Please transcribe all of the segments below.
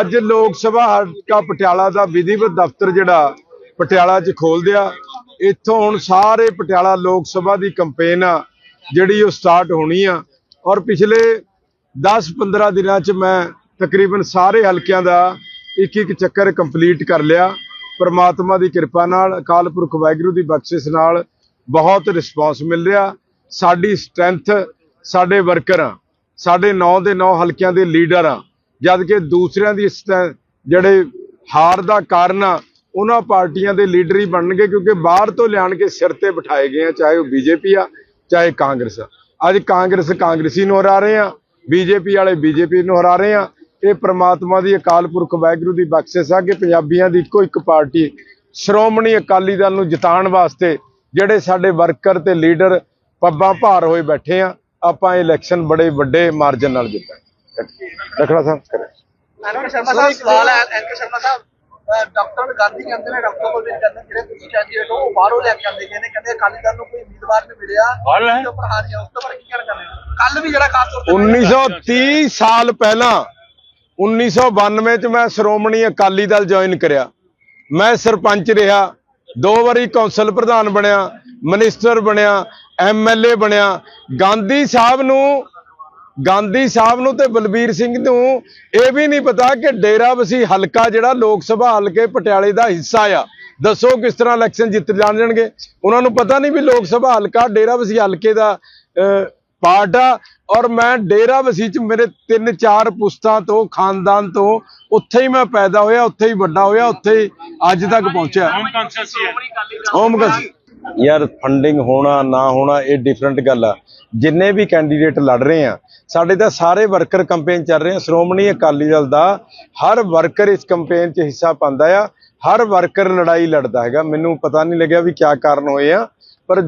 ਅੱਜ ਲੋਕ ਸਭਾ ਹਲਕਾ ਪਟਿਆਲਾ ਦਾ ਵਿਧੀਵਤ ਦਫ਼ਤਰ ਜਿਹੜਾ ਪਟਿਆਲਾ 'ਚ ਖੋਲ ਦਿਆ। ਇੱਥੋਂ ਹੁਣ ਸਾਰੇ ਪਟਿਆਲਾ ਲੋਕ ਸਭਾ ਦੀ ਕੈਂਪੇਨ ਆ, ਜਿਹੜੀ ਉਹ ਸਟਾਰਟ ਹੋਣੀ ਆ। ਔਰ ਪਿਛਲੇ 10-15 ਦਿਨਾਂ 'ਚ ਮੈਂ ਤਕਰੀਬਨ ਸਾਰੇ ਹਲਕਿਆਂ ਦਾ ਇੱਕ ਇੱਕ ਚੱਕਰ ਕੰਪਲੀਟ ਕਰ ਲਿਆ। ਪਰਮਾਤਮਾ ਦੀ ਕਿਰਪਾ ਨਾਲ, ਅਕਾਲ ਪੁਰਖ ਵਾਹਿਗੁਰੂ ਦੀ ਬਖਸ਼ਿਸ਼ ਨਾਲ ਬਹੁਤ ਰਿਸਪਾਂਸ ਮਿਲ ਰਿਹਾ। ਸਾਡੀ ਸਟਰੈਂਥ ਸਾਡੇ ਵਰਕਰ ਆ, ਸਾਡੇ 9 ਦੇ 9 ਹਲਕਿਆਂ ਦੇ ਲੀਡਰ ਆ। ਜਦ ਕਿ ਦੂਸਰਿਆਂ ਦੀ ਸਟਰੈ- ਜਿਹੜੇ ਹਾਰ ਦਾ ਕਾਰਨ ਆ, ਉਹਨਾਂ ਪਾਰਟੀਆਂ ਦੇ ਲੀਡਰ ਹੀ ਬਣਨਗੇ, ਕਿਉਂਕਿ ਬਾਹਰ ਤੋਂ ਲਿਆਣ ਕੇ ਸਿਰ ਤੇ ਬਿਠਾਏ ਗਏ ਆ, ਚਾਹੇ ਉਹ ਬੀਜੇਪੀ ਆ, ਚਾਹੇ ਕਾਂਗਰਸ ਆ। ਅੱਜ ਕਾਂਗਰਸ ਕਾਂਗਰਸੀ ਨੂੰ ਹਰਾ ਰਹੇ ਆ, ਬੀਜੇਪੀ ਵਾਲੇ ਬੀਜੇਪੀ ਨੂੰ ਹਰਾ ਰਹੇ ਆ। ਇਹ ਪ੍ਰਮਾਤਮਾ ਦੀ ਅਕਾਲ ਪੁਰਖ ਵਾਹਿਗੁਰੂ ਦੀ ਬਖਸ਼ਿਸ਼ ਆ ਕਿ ਪੰਜਾਬੀਆਂ ਦੀ ਇੱਕੋ ਇੱਕ ਪਾਰਟੀ ਸ਼੍ਰੋਮਣੀ ਅਕਾਲੀ ਦਲ ਨੂੰ ਜਿਤਾਉਣ ਵਾਸਤੇ ਜਿਹੜੇ ਸਾਡੇ ਵਰਕਰ ਤੇ ਲੀਡਰ ਪੱਬਾਂ ਭਾਰ ਹੋਏ ਬੈਠੇ ਆ, ਆਪਾਂ ਇਹ ਇਲੈਕਸ਼ਨ ਬੜੇ ਵੱਡੇ ਮਾਰਜਨ ਨਾਲ ਜਿੱਤਾਂਗੇ। ਰੱਖਣਾ ਸਾਹਿਬ ਕਰੇ। ਐਂਕਰ ਸ਼ਰਮਾ ਸਾਹਿਬ ਸਵਾਲ ਹੈ ਐਂਕਰ ਸ਼ਰਮਾ ਸਾਹਿਬ ਅਹ ਡਾਕਟਰ ਗਾਂਧੀ ਕਹਿੰਦੇ ਨੇ ਡਾਕਟਰ ਕੋਲ ਵੀ ਕਹਿੰਦੇ ਨੇ ਜਿਹੜੇ ਤੁਸੀਂ ਕੈਂਡੀਡੇਟ ਹੋ ਉਹ ਬਾਹਰੋਂ ਲੈ ਕੇ ਆਉਂਦੇ ਗਏ ਨੇ ਕਹਿੰਦੇ ਅਕਾਲੀ ਦਲ ਨੂੰ ਕੋਈ ਉਮੀਦਵਾਰ ਨਹੀਂ ਮਿਲਿਆ। ਉਹਦੇ ਉੱਪਰ ਹਾਰੀਆਂ ਉਸ ਤੋਂ ਬਾਰੇ ਕੀ ਕਹਿਣਾ ਚਾਹੁੰਦੇ ਹੋ? ਕੱਲ ਵੀ ਜਿਹੜਾ ਖਾਸ ਤੌਰ ਤੇ 1930 ਸਾਲ ਪਹਿਲਾਂ 1992 ਚ ਮੈਂ ਸ਼੍ਰੋਮਣੀ ਅਕਾਲੀ ਦਲ ਜੁਆਇਨ ਕਰਿਆ। ਮੈਂ ਸਰਪੰਚ ਰਿਹਾ ਦੋ ਵਾਰੀ ਕੌਂਸਲ ਪ੍ਰਧਾਨ ਬਣਿਆ ਮਿਨਿਸਟਰ ਬਣਿਆ ਐਮਐਲਏ ਬਣਿਆ। ਗਾਂਧੀ ਸਾਹਿਬ ਨੂੰ ਗਾਂਧੀ ਸਾਹਿਬ ਨੂੰ ਤੇ ਬਲਬੀਰ ਸਿੰਘ ਨੂੰ ਇਹ ਵੀ ਨਹੀਂ ਪਤਾ ਕਿ ਡੇਰਾ ਵਸੀ ਹਲਕਾ ਜਿਹੜਾ ਲੋਕ ਸਭਾ ਹਲਕੇ ਪਟਿਆਲੇ ਦਾ ਹਿੱਸਾ ਆ। ਦੱਸੋ ਕਿਸ ਤਰ੍ਹਾਂ ਇਲੈਕਸ਼ਨ ਜਿੱਤ ਜਾਣਗੇ ਉਹਨਾਂ ਨੂੰ ਪਤਾ ਨਹੀਂ ਵੀ ਲੋਕ ਸਭਾ ਹਲਕਾ ਡੇਰਾ ਵਸੀ ਹਲਕੇ ਦਾ ਪਾਰਟ ਆ। ਔਰ ਮੈਂ ਡੇਰਾ ਵਸੀ ਚ ਮੇਰੇ ਤਿੰਨ ਚਾਰ ਪੁਸਤਾਂ ਤੋਂ ਖਾਨਦਾਨ ਤੋਂ ਉੱਥੇ ਹੀ ਮੈਂ ਪੈਦਾ ਹੋਇਆ ਉੱਥੇ ਹੀ ਵੱਡਾ ਹੋਇਆ ਉੱਥੇ ਹੀ ਅੱਜ ਤੱਕ ਪਹੁੰਚਿਆ। ਹੋਮ ਕਸ ਯਾਰ ਫੰਡਿੰਗ ਹੋਣਾ ਨਾ ਹੋਣਾ ਇਹ ਡਿਫਰੈਂਟ ਗੱਲ ਆ ਜਿੰਨੇ ਵੀ ਕੈਂਡੀਡੇਟ ਲੜ ਰਹੇ ਆ ਸਾਡੇ ਤਾਂ ਸਾਰੇ ਵਰਕਰ ਕੈਂਪੇਨ ਚੱਲ ਰਹੇ ਆ ਸ਼੍ਰੋਮਣੀ ਅਕਾਲੀ ਦਲ ਦਾ ਹਰ ਵਰਕਰ ਇਸ ਕੈਂਪੇਨ 'ਚ ਹਿੱਸਾ ਪਾਉਂਦਾ ਆ ਹਰ ਵਰਕਰ ਲੜਾਈ ਲੜਦਾ ਹੈਗਾ ਮੈਨੂੰ ਪਤਾ ਨਹੀਂ ਲੱਗਿਆ ਵੀ ਕਿਆ ਕਾਰਨ ਹੋਏ ਆ ਪਰ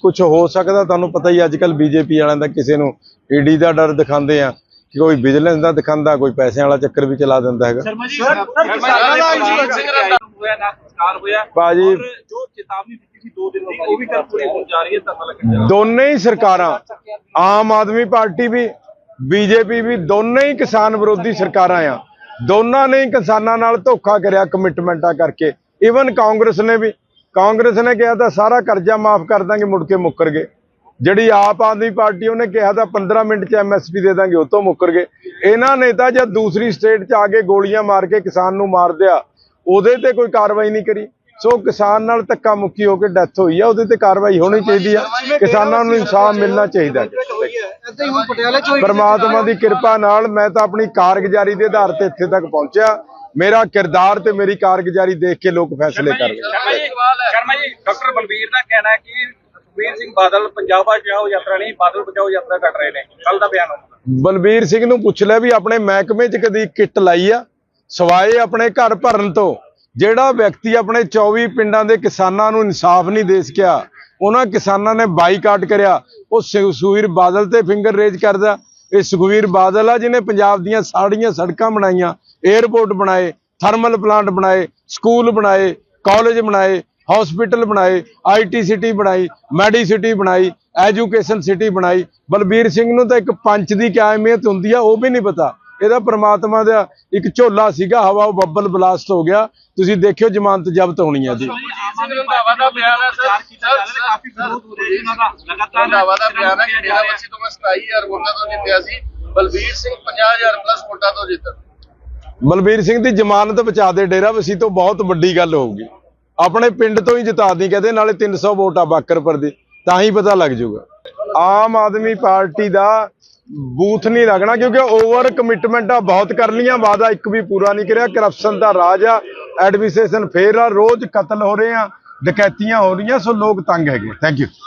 ਕੁਝ ਹੋ ਸਕਦਾ ਤੁਹਾਨੂੰ ਪਤਾ ਹੀ ਅੱਜ ਕੱਲ ਬੀਜੇਪੀ ਵਾਲਿਆਂ ਦਾ ਕਿਸੇ ਨੂੰ ਈਡੀ ਦਾ ਡਰ ਦਿਖਾਉਂਦੇ ਆ ਕਿ ਕੋਈ ਵਿਜੀਲੈਂਸ ਦਾ ਦਿਖਾਉਂਦਾ ਕੋਈ ਪੈਸਿਆਂ ਵਾਲਾ ਚੱਕਰ ਵੀ ਚਲਾ ਦਿੰਦਾ ਹੈਗਾ ਕਿਸਾਨਾਂ ਚੇਤਾਵਨੀ ਦਿੱਤੀ ਸੀ ਦੋ ਦਿਨ ਦੀ ਉਹ ਵੀ ਕੱਲ ਪੂਰੀ ਹੋਣ ਜਾ ਰਹੀ ਹੈ, ਧਰਨਾ ਲੱਗਣ ਜਾ ਦੋਨੇ ਹੀ ਸਰਕਾਰਾਂ, ਆਮ ਆਦਮੀ ਪਾਰਟੀ ਵੀ, ਬੀਜੇਪੀ ਵੀ, ਦੋਨੇ ਹੀ ਕਿਸਾਨ ਵਿਰੋਧੀ ਸਰਕਾਰਾਂ ਆ। ਦੋਨਾਂ ਨੇ ਕਿਸਾਨਾਂ ਨਾਲ ਧੋਖਾ ਕਰਿਆ ਕਮਿਟਮੈਂਟਾਂ ਕਰਕੇ। ਇਵਨ ਕਾਂਗਰਸ ਨੇ ਵੀ, ਕਾਂਗਰਸ ਨੇ ਕਿਹਾ ਤਾਂ ਸਾਰਾ ਕਰਜ਼ਾ ਮਾਫ ਕਰ ਦਾਂਗੇ, ਮੁੜ ਕੇ ਮੁੱਕਰ ਗਏ। ਜਿਹੜੀ ਆਪ ਆਦਮੀ ਪਾਰਟੀ, ਉਹਨੇ ਕਿਹਾ ਤਾਂ 15 ਮਿੰਟ ਚ ਐਮਐਸਪੀ ਦੇ ਦਾਂਗੇ, ਉਹ ਤੋਂ ਮੁੱਕਰ ਗਏ। ਇਹਨਾਂ ਨੇ ਤਾਂ ਜਦ ਦੂਸਰੀ ਸਟੇਟ ਚ ਆ ਕੇ ਗੋਲੀਆਂ ਮਾਰ ਕੇ ਕਿਸਾਨ ਨੂੰ ਮਾਰ ਦਿਆ, ਉਹਦੇ ਤੇ ਕੋਈ ਕਾਰਵਾਈ ਨਹੀਂ ਕਰੀ। ਸੋ ਕਿਸਾਨ ਨਾਲ ਧੱਕਾ ਮੁੱਕੀ ਹੋ ਕੇ ਡੈਥ ਹੋਈ ਆ ਉਹਦੇ ਤੇ ਕਾਰਵਾਈ ਹੋਣੀ ਚਾਹੀਦੀ ਆ। ਕਿਸਾਨਾਂ ਨੂੰ ਇਨਸਾਫ ਮਿਲਣਾ ਚਾਹੀਦਾ ਪਰਮਾਤਮਾ ਦੀ ਕਿਰਪਾ ਨਾਲ ਮੈਂ ਤਾਂ ਆਪਣੀ ਕਾਰਗੁਜ਼ਾਰੀ ਦੇ ਆਧਾਰ ਤੇ ਇੱਥੇ ਤੱਕ ਪਹੁੰਚਿਆ। ਮੇਰਾ ਕਿਰਦਾਰ ਤੇ ਮੇਰੀ ਕਾਰਗੁਜ਼ਾਰੀ ਦੇਖ ਕੇ ਲੋਕ ਫੈਸਲੇ ਕਰਨਗੇ ਸ਼ਰਮਾ ਜੀ ਸ਼ਰਮਾ ਜੀ ਡਾਕਟਰ ਬਲਬੀਰ ਦਾ ਕਹਿਣਾ ਹੈ ਕਿ ਸੁਖਬੀਰ ਸਿੰਘ ਬਾਦਲ ਪੰਜਾਬ ਬਚਾਓ ਯਾਤਰਾ ਨਹੀਂ ਬਾਦਲ ਬਚਾਓ ਯਾਤਰਾ ਕੱਢ ਰਹੇ ਨੇ। ਕੱਲ ਦਾ ਬਿਆਨ ਉਹਨਾਂ ਦਾ ਬਲਬੀਰ ਸਿੰਘ ਨੂੰ ਪੁੱਛ ਲੈ ਵੀ ਆਪਣੇ ਮਹਿਕਮੇ 'ਚ ਕਦੀ ਕਿੱਟ ਲਾਈ ਆ? ਸਵਾਏ ਆਪਣੇ ਘਰ ਭਰਨ ਤੋਂ? ਜਿਹੜਾ ਵਿਅਕਤੀ ਆਪਣੇ 24 ਪਿੰਡਾਂ ਦੇ ਕਿਸਾਨਾਂ ਨੂੰ ਇਨਸਾਫ ਨਹੀਂ ਦੇ ਸਕਿਆ, ਉਹਨਾਂ ਕਿਸਾਨਾਂ ਨੇ ਬਾਈਕਾਟ ਕਰਿਆ। ਉਹ ਸੁਖਬੀਰ ਬਾਦਲ ਤੇ ਫਿੰਗਰ ਰੇਜ ਕਰਦਾ। ਇਹ ਸੁਖਬੀਰ ਬਾਦਲ ਆ, ਜਿਹਨੇ ਪੰਜਾਬ ਦੀਆਂ ਸਾੜੀਆਂ ਸੜਕਾਂ ਬਣਾਈਆਂ। 에ਅਰਪੋਰਟ ਬਣਾਏ ਥਰਮਲ ਪਲਾਂਟ ਬਣਾਏ ਸਕੂਲ ਬਣਾਏ ਕਾਲਜ ਬਣਾਏ ਹਸਪੀਟਲ ਬਣਾਏ ਆਈਟੀ ਸਿਟੀ ਬਣਾਈ ਮੈਡੀ ਸਿਟੀ ਬਣਾਈ ਐਜੂਕੇਸ਼ਨ ਸਿਟੀ ਬਣਾਈ। ਬਲਬੀਰ ਸਿੰਘ ਨੂੰ ਤਾਂ ਇੱਕ ਪੰਚ ਦੀ ਕਿਆ ਅਹਿਮੀਅਤ ਹੁੰਦੀ ਆ, ਉਹ ਵੀ ਨਹੀਂ ਪਤਾ। ਇਹਦਾ ਪ੍ਰਮਾਤਮਾ ਦਾ ਇੱਕ ਝੋਲਾ ਸੀਗਾ ਹਵਾ ਉਹ ਬੱਬਲ ਬਲਾਸਟ ਹੋ ਗਿਆ। ਤੁਸੀਂ ਦੇਖਿਓ ਜ਼ਮਾਨਤ ਜ਼ਬਤ ਹੋਣੀ ਆ ਜੀ। ਸਿੰਘ ਰੰਧਾਵਾ ਦਾ ਬਿਆਨ ਹੈ ਸਰ। ਕਾਫੀ ਵਿਰੋਧ ਹੋ ਰਿਹਾ ਹੈ ਇਹਨਾਂ ਦਾ ਲਗਾਤਾਰ ਰੰਧਾਵਾ ਦਾ ਬਿਆਨ ਹੈ ਕਿ ਡੇਰਾ ਬੱਸੀ ਤੋਂ ਮੈਂ 27000 ਵੋਟਾਂ ਤੋਂ ਜਿੱਤਿਆ ਸੀ। ਬਲਬੀਰ ਸਿੰਘ 50000 ਪਲੱਸ ਵੋਟਾਂ ਤੋਂ ਜਿੱਤ। ਬਲਬੀਰ ਸਿੰਘ ਦੀ ਜ਼ਮਾਨਤ ਬਚਾ ਦੇ ਡੇਰਾ ਵਸੀ ਤੋਂ ਬਹੁਤ ਵੱਡੀ ਗੱਲ ਹੋਊਗੀ। ਆਪਣੇ ਪਿੰਡ ਤੋਂ ਹੀ ਜਿਤਾ ਦੀ ਕਹਿੰਦੇ ਨਾਲੇ 300 ਵੋਟ ਆ ਬਾਕਰਪੁਰ ਦੀ ਤਾਂ ਹੀ ਪਤਾ ਲੱਗ ਜਾਊਗਾ। ਆਮ ਆਦਮੀ ਪਾਰਟੀ ਦਾ ਬੂਥ ਨਹੀਂ ਲੱਗਣਾ ਕਿਉਂਕਿ ਓਵਰ ਕਮਿਟਮੈਂਟਾਂ ਬਹੁਤ ਕਰ ਲੀਆਂ ਵਾਦਾ ਇੱਕ ਵੀ ਪੂਰਾ ਨਹੀਂ ਕਰਿਆ ਕਰਪਸ਼ਨ ਦਾ ਰਾਜ ਆ ਐਡਮਿਨਿਸਟ੍ਰੇਸ਼ਨ ਫੇਰ ਆ, ਰੋਜ਼ ਕਤਲ ਹੋ ਰਹੇ ਆ, ਡਕੈਤੀਆਂ ਹੋ ਰਹੀਆਂ, ਸੋ ਲੋਕ ਤੰਗ ਹੈਗੇ ਥੈਂਕ ਯੂ